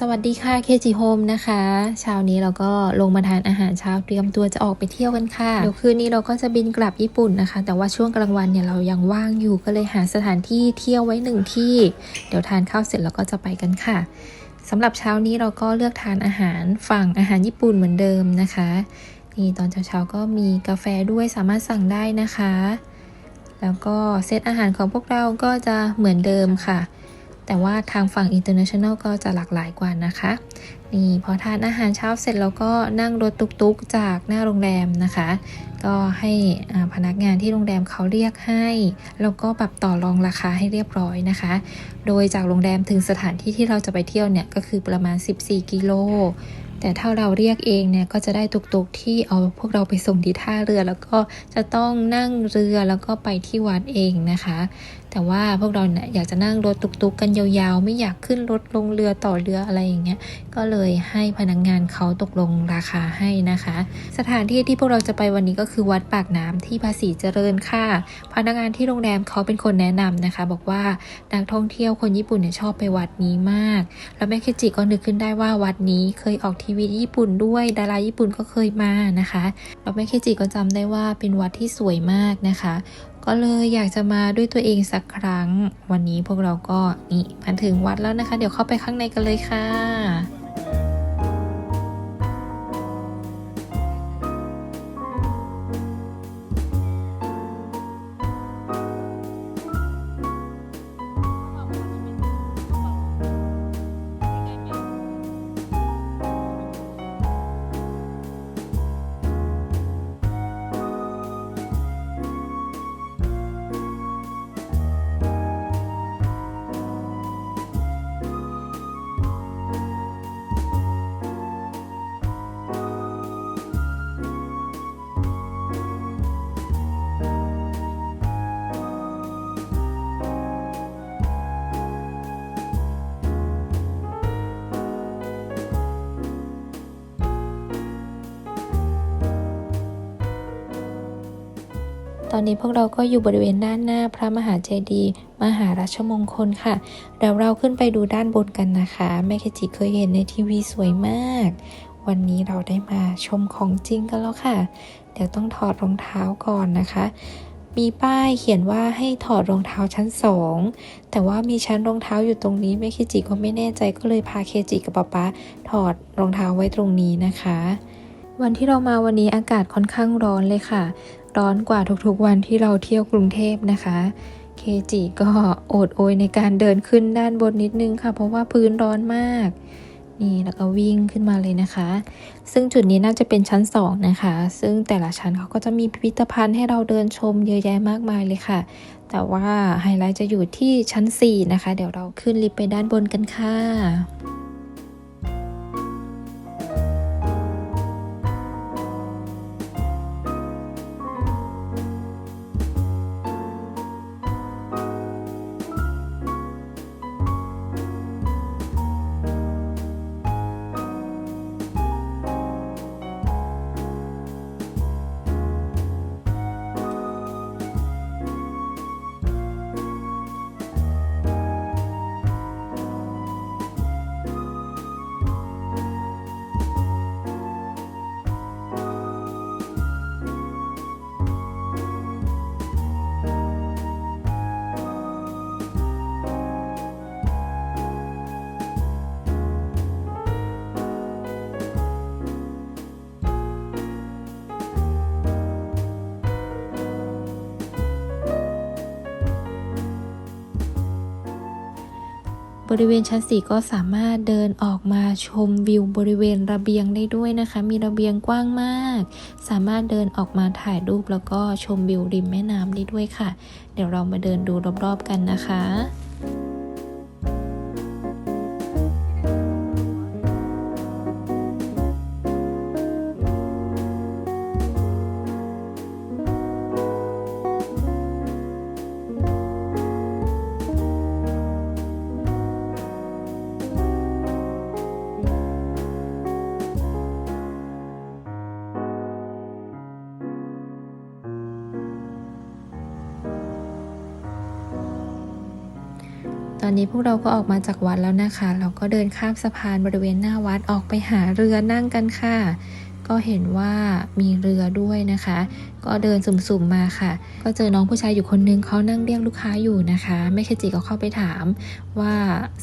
สวัสดีค่ะเคจิโฮมนะคะเช้านี้เราก็ลงมาทานอาหารเช้าเตรียมตัวจะออกไปเที่ยวกันค่ะ เดี๋ยวคืนนี้เราก็จะบินกลับญี่ปุ่นนะคะ แต่ว่าช่วงกลางวันเนี่ยเรายังว่างอยู่ก็เลยหาสถานที่เที่ยวไว้หนึ่งที่ เดี๋ยวทานข้าวเสร็จเราก็จะไปกันค่ะสำหรับเช้านี้เราก็เลือกทานอาหารฝั่งอาหารญี่ปุ่นเหมือนเดิมนะคะนี่ตอนเช้าๆก็มีกาแฟด้วยสามารถสั่งได้นะคะ แล้วก็เซตอาหารของพวกเราก็จะเหมือนเดิมค่ะ แต่ว่าทางฝั่ง international ก็จะหลากหลายกว่านะคะ นี่พอทานอาหารเช้าเสร็จแล้วก็นั่งรถตุกๆจากหน้าโรงแรมนะคะ ก็ให้พนักงานที่โรงแรมเขาเรียกให้ แล้วก็แบบต่อรองราคาให้เรียบร้อยนะคะ โดยจากโรงแรมถึงสถานที่ที่เราจะไปเที่ยวเนี่ยก็คือประมาณ 14 กิโลแต่ถ้าเราเรียกเองเนี่ยก็จะได้ตุกๆที่เอาพวกเราไปส่งที่ท่าเรือ แล้วก็จะต้องนั่งเรือแล้วก็ไปที่วัดเองนะคะ แต่ว่าพวกเราเนี่ยอยากจะนั่งรถตุกๆกันยาวๆ ไม่อยากขึ้นรถลงเรือต่อเรืออะไรอย่างเงี้ย ก็เลยให้พนักงงานเขาตกลงราคาให้นะคะ สถานที่ที่พวกเราจะไปวันนี้ก็คือวัดปากน้ำที่ภาษีเจริญค่ะ พนักงานที่โรงแรมเขาเป็นคนแนะนำนะคะ บอกว่านักท่องเที่ยวคนญี่ปุ่นเนี่ยชอบไปวัดนี้มาก แล้วแม่เคจิก็นึกขึ้นได้ว่าวัดนี้เคยออกทีวีญี่ปุ่นด้วย ดาราญี่ปุ่นก็เคยมานะคะแล้วแม่เคจิก็จำได้ว่าเป็นวัดที่สวยมากนะคะ ก็เลยอยากจะมาด้วยตัวเองสักครั้ง วันนี้พวกเราก็นี่มาถึงวัดแล้วนะคะ เดี๋ยวเข้าไปข้างในกันเลยค่ะ ตอนนี้พวกเราก็อยู่บริเวณด้านหน้าพระมหาเจดีย์มหาราชมงคลค่ะเดี๋ยวเราขึ้นไปดูด้านบนกันนะคะ แม่เคจิเคยเห็นในทีวีสวยมาก วันนี้เราได้มาชมของจริงกันแล้วค่ะ เดี๋ยวต้องถอดรองเท้าก่อนนะคะ มีป้ายเขียนว่าให้ถอดรองเท้าชั้นสองแต่ว่ามีชั้นรองเท้าอยู่ตรงนี้แม่เคจิก็ไม่แน่ใจก็เลยพาเคจิกับป๊าป๊าถอดรองเท้าไว้ตรงนี้นะคะวันที่เรามาวันนี้อากาศค่อนข้างร้อนเลยค่ะ ร้อนกว่าทุกๆวันที่เราเที่ยวกรุงเทพนะคะ เคจิก็โอดโอยในการเดินขึ้นด้านบนนิดนึงค่ะ เพราะว่าพื้นร้อนมาก นี่แล้วก็วิ่งขึ้นมาเลยนะคะ ซึ่งจุดนี้น่าจะเป็นชั้น 2 นะคะ ซึ่งแต่ละชั้นเขาก็จะมีพิพิธภัณฑ์ให้เราเดินชมเยอะแยะมากมายเลยค่ะ แต่ว่าไฮไลท์จะอยู่ที่ชั้น 4 นะคะ เดี๋ยวเราขึ้นลิฟต์ไปด้านบนกันค่ะ บริเวณชั้น 4 ก็สามารถเดินออกมาชมวิวบริเวณระเบียงได้ด้วยนะคะ มีระเบียงกว้างมาก สามารถเดินออกมาถ่ายรูปแล้วก็ชมวิวริมแม่น้ำได้ด้วยค่ะ เดี๋ยวเรามาเดินดูรอบๆกันนะคะ ตอนนี้พวกเราก็ออกมาจากวัดแล้วนะคะ เราก็เดินข้ามสะพานบริเวณหน้าวัดออกไปหาเรือนั่งกันค่ะ ก็เห็นว่ามีเรือด้วยนะคะ ก็เดินสุ่มๆมาค่ะ ก็เจอน้องผู้ชายอยู่คนนึงเขานั่งเรียกลูกค้าอยู่นะคะแม่เคจิก็เข้าไปถามว่า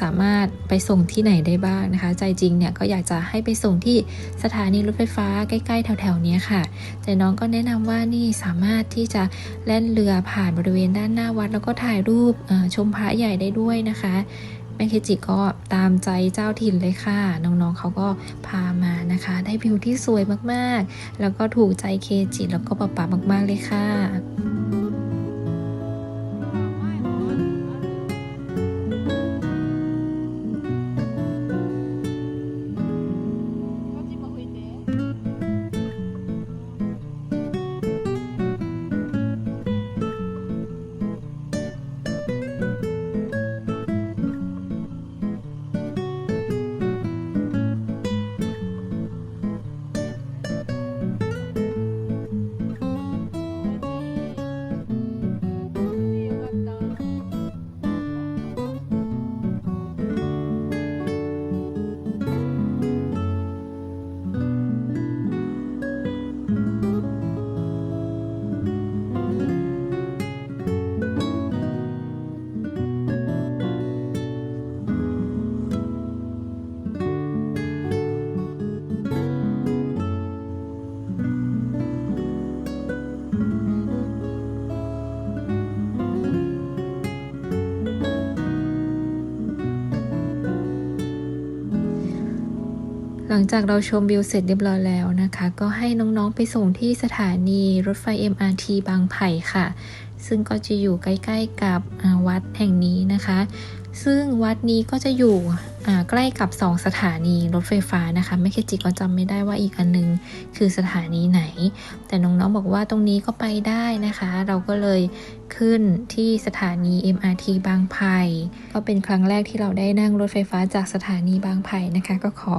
สามารถไปส่งที่ไหนได้บ้างนะคะ ใจจริงเนี่ยก็อยากจะให้ไปส่งที่สถานีรถไฟฟ้าใกล้ๆ แถวๆเนี้ยค่ะ แต่น้องก็แนะนำว่านี่สามารถที่จะแล่นเรือผ่านบริเวณด้านหน้าวัด แล้วก็ถ่ายรูปชมพระใหญ่ได้ด้วยนะคะ แม่เคจิก็ตามใจเจ้าถิ่นเลยค่ะ น้องๆเขาก็พามานะคะ ได้วิวที่สวยมากๆ แล้วก็ถูกใจเคจิแล้วก็ป๊าป๊ามาก ๆเลยค่ะ ลังจากเราชมวิวเสร็จเรียบร้อยแล้วนะคะ ก็ให้น้องๆไปส่งที่สถานีรถไฟ MRT บางไผ่ค่ะ ซึ่งก็จะอยู่ใกล้ ๆ กับวัดแห่งนี้นะคะ ซึ่งวัดนี้ก็จะอยู่ใกล้กับ 2 สถานีรถไฟฟ้านะคะไม่เคจิก็จำไม่ได้ว่าอีกอันนึงคือสถานีไหน แต่น้องๆบอกว่าตรงนี้ก็ไปได้นะคะ เราก็เลยขึ้นที่สถานี MRT บางไผ่ก็เป็นครั้งแรกที่เราได้นั่งรถไฟฟ้าจากสถานีบางไผ่นะคะ ก็ขอ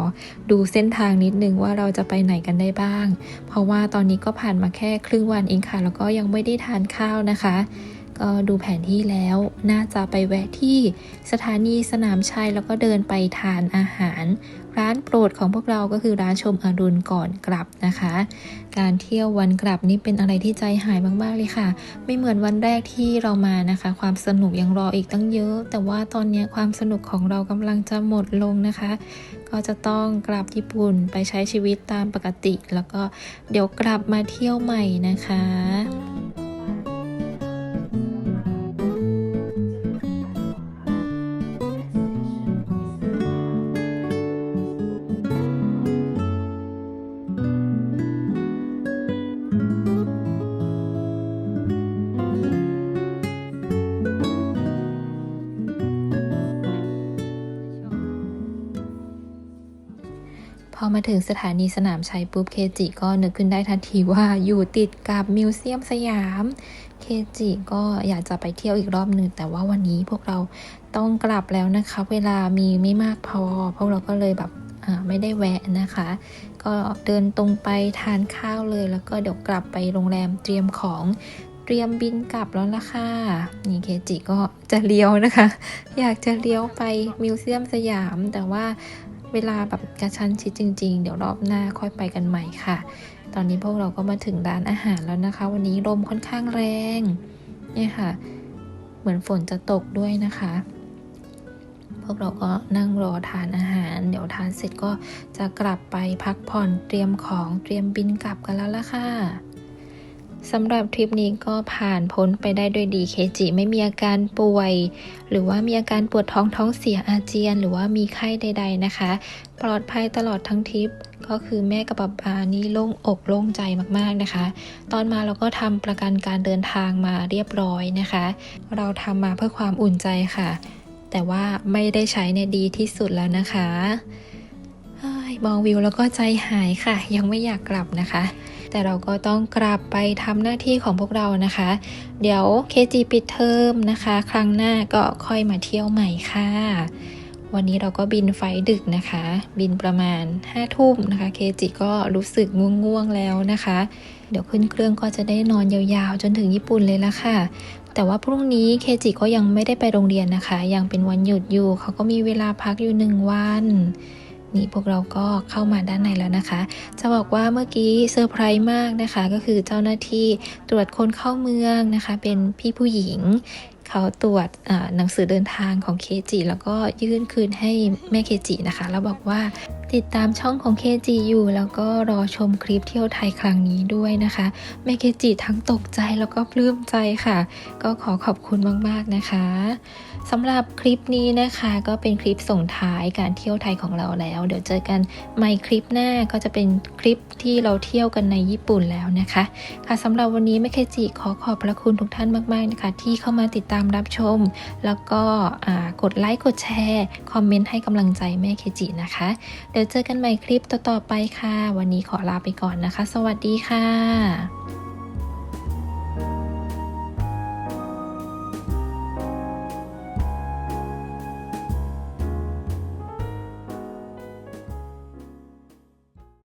ดูเส้นทางนิดนึงว่าเราจะไปไหนกันได้บ้าง เพราะว่าตอนนี้ก็ผ่านมาแค่ครึ่งวันเองค่ะ แล้วก็ยังไม่ได้ทานข้าวนะคะ ก็ดูแผนที่แล้วน่าจะไปแวะที่สถานีสนามชัยแล้วก็เดินไปทานอาหาร ร้านโปรดของพวกเราก็คือร้านชมอรุณก่อนกลับนะคะ การเที่ยววันกลับนี่เป็นอะไรที่ใจหายมากๆเลยค่ะ ไม่เหมือนวันแรกที่เรามานะคะ ความสนุกยังรออีกตั้งเยอะ แต่ว่าตอนนี้ความสนุกของเรากำลังจะหมดลงนะคะ ก็จะต้องกลับญี่ปุ่นไปใช้ชีวิตตามปกติ แล้วก็เดี๋ยวกลับมาเที่ยวใหม่นะคะ พอมาถึงสถานีสนามชัยปุ๊บเคจิก็นึกขึ้นได้ทันทีว่าอยู่ติดกับมิวเซียมสยาม เคจิก็อยากจะไปเที่ยวอีกรอบหนึ่งแต่ว่าวันนี้พวกเราต้องกลับแล้วนะคะ เวลามีไม่มากพอ พวกเราก็เลยแบบไม่ได้แวะนะคะ ก็เดินตรงไปทานข้าวเลย แล้วก็เดี๋ยวกลับไปโรงแรมเตรียมของเตรียมบินกลับแล้วล่ะค่ะ นี่เคจิก็จะเลี้ยวนะคะ อยากจะเลี้ยวไปมิวเซียมสยาม แต่ว่า เวลาแบบกระชั้นชิดจริง ๆ เดี๋ยวรอบหน้าค่อยไปกันใหม่ค่ะ ตอนนี้พวกเราก็มาถึงร้านอาหารแล้วนะคะ วันนี้ลมค่อนข้างแรงเนี่ยค่ะ เหมือนฝนจะตกด้วยนะคะ พวกเราก็นั่งรอทานอาหาร เดี๋ยวทานเสร็จก็จะกลับไปพักผ่อนเตรียมของเตรียมบินกลับกันแล้วล่ะค่ะ สำหรับทริปนี้ก็ผ่านพ้นไปได้ด้วยดีเคจิไม่มีอาการป่วย หรือว่ามีอาการปวดท้องท้องเสียอาเจียน หรือว่ามีไข้ใด ๆนะคะ ปลอดภัยตลอดทั้งทริปก็คือแม่กับป๊าป๊านี่โล่งอกโล่งใจมากๆนะคะ ตอนมาเราก็ทำประกันการเดินทางมาเรียบร้อยนะคะ เราทำมาเพื่อความอุ่นใจค่ะ แต่ว่าไม่ได้ใช้เนี่ยดีที่สุดแล้วนะคะมองวิวแล้วก็ใจหายค่ะ ยังไม่อยากกลับนะคะ แต่เราก็ต้องกลับไปทำหน้าที่ของพวกเรานะคะ เดี๋ยวเคจีปิดเทอมนะคะ ครั้งหน้าก็ค่อยมาเที่ยวใหม่ค่ะ วันนี้เราก็บินไฟดึกนะคะ บินประมาณ5้าทุ่มนะคะเคจิก็รู้สึกง่วงๆแล้วนะคะ เดี๋ยวขึ้นเครื่องก็จะได้นอนยาวๆ จนถึงญี่ปุ่นเลยละค่ะแต่ว่าพรุ่งนี้เคจิก็ยังไม่ได้ไปโรงเรียนนะคะ ยังเป็นวันหยุดอยู่ เขาก็มีเวลาพักอยู่หนึ่งวัน นี้พวกเราก็เข้ามาด้านในแล้วนะคะ จะบอกว่าเมื่อกี้เซอร์ไพรส์มากนะคะ ก็คือเจ้าหน้าที่ตรวจคนเข้าเมืองนะคะ เป็นพี่ผู้หญิงเขาตรวจหนังสือเดินทางของเคจิแล้วก็ยื่นคืนให้แม่เคจินะคะ แล้วบอกว่า ติดตามช่องของเคจิอยู่ แล้วก็รอชมคลิปเที่ยวไทยครั้งนี้ด้วยนะคะแม่เคจิทั้งตกใจแล้วก็ปลื้มใจค่ะ ก็ขอขอบคุณมากๆนะคะสำหรับคลิปนี้นะคะก็เป็นคลิปส่งท้ายการเที่ยวไทยของเราแล้ว เดี๋ยวเจอกันใหม่คลิปหน้าก็จะเป็นคลิปที่เราเที่ยวกันในญี่ปุ่นแล้วนะคะ ค่ะสำหรับวันนี้แม่เคจิขอขอบพระคุณทุกท่านมาก ๆนะคะ ที่เข้ามาติดตามรับชม แล้วก็กดไลค์กดแชร์คอมเมนต์ให้กำลังใจแม่เคจินะคะเดี๋ยววเจอกันใหม่คลิปต่อๆไปค่ะ วันนี้ขอลาไปก่อนนะคะ สวัสดีค่ะ